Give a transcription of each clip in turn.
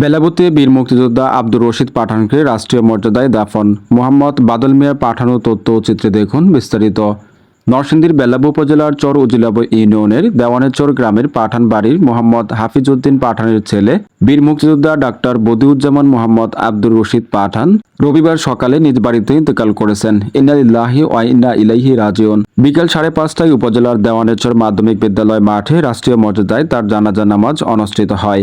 বেলাবুতে বীর মুক্তিযোদ্ধা আব্দুর রশিদ পাঠানকে রাষ্ট্রীয় মর্যাদায় দাফন। মোহাম্মদ বাদল মিয়ার পাঠানো তথ্য চিত্রে দেখুন বিস্তারিত। নরসিংদীর বেলাবু উপজেলার চর উজিলাব ইউনিয়নের দেওয়ানেরচর গ্রামের পাঠান বাড়ির মোহাম্মদ হাফিজউদ্দিন পাঠানের ছেলে বীর মুক্তিযোদ্ধা ডাক্তার বদিউজ্জামান মোহাম্মদ আব্দুর রশিদ পাঠান রবিবার সকালে নিজ বাড়িতে ইন্তেকাল করেছেন। ইন্নালিল্লাহি ওয়া ইন্না ইলাইহি রাজিউন। বিকেল সাড়ে পাঁচটায় উপজেলার দেওয়ানেরচর মাধ্যমিক বিদ্যালয় মাঠে রাষ্ট্রীয় মর্যাদায় তার জানাজা নামাজ অনুষ্ঠিত হয়।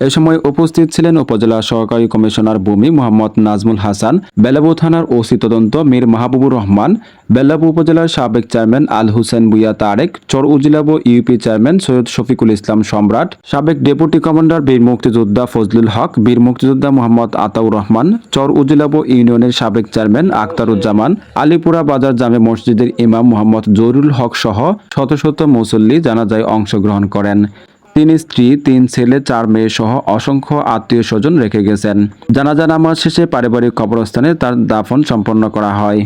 এ সময় উপস্থিত ছিলেন উপজেলা সহকারী কমিশনার ভূমি মোহাম্মদ নাজমুল হাসান, বেলাবু থানার ওসি তদন্ত মীর মাহবুবুর রহমান, বেলাবু উপজেলার সাবেক chairman Al Hussain Buya Tarek, Char Ujilabu UP chairman Syed Shafiqul Islam Samrat, সাবেক ডেপুটি কমান্ডার বীর মুক্তিযোদ্ধা ফজলুল হক, বীর মুক্তিযোদ্ধা মোহাম্মদ আতাউর রহমান, চর উজিলাবু ইউনিয়নের সাবেক চেয়ারম্যান আখতারুজ্জামান, আলিপুরা বাজার জামে মসজিদের ইমাম মোহাম্মদ জরুল হক সহ শত শত মুসল্লি জানাজায় অংশগ্রহণ করেন। তিন স্ত্রী, তিন ছেলে, চার মেয়ে সহ অসংখ্য আত্মীয় স্বজন রেখে গেছেন। জানাজা নামাজ শেষে পারিবারিক কবরস্থানে তার দাফন সম্পন্ন করা হয়।